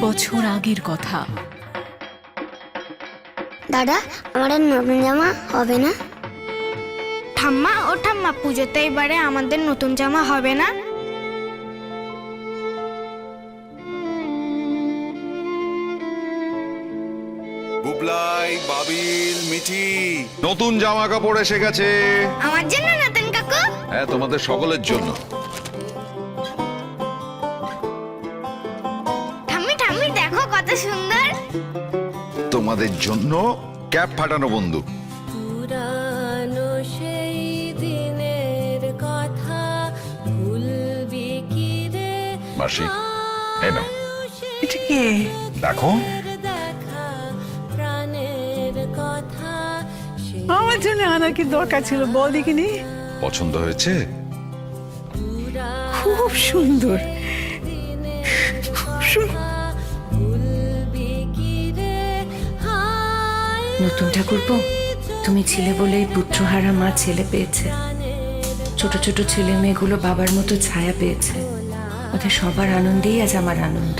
বছর আগের কথা। দাদা আমার আর নতুন জামা হবে না? ঠাম্মা ও ঠাম্মা পুজোতে এবারে আমাদের নতুন জামা হবে না? বুবলাই বাবিল মিঠি। নতুন জামা কাপড় এসে গেছে। আমার জন্য নতুন কাকু? হ্যাঁ তোমাদের সকলের জন্য। কত সুন্দর। তোমাদের জন্য ক্যাপ ফাটানো বন্ধু। পুরানো সেই দিনের কথা ভুলবি কি রে? মাসি এই নাও। এটা কে? দেখো। দেখা প্রাণের কথা আমার জন্য আনার কি দরকার ছিল বল দেখিনি? পছন্দ হয়েছে? খুব সুন্দর। নতুন ঠাকুরপো তুমি ছিলে বলেই পুত্রহারা মা ছেলে পেয়েছে। ছোট ছোট ছেলে মেয়েগুলো বাবার মতো ছায়া পেয়েছে। ওদের সবার আনন্দেই আজ আমার আনন্দ।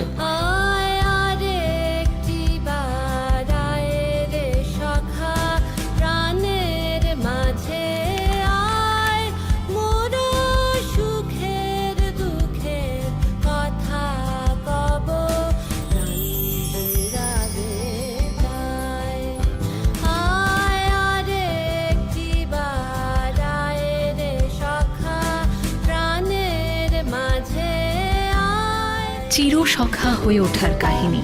চিরসখা হয়ে ওঠার কাহিনী।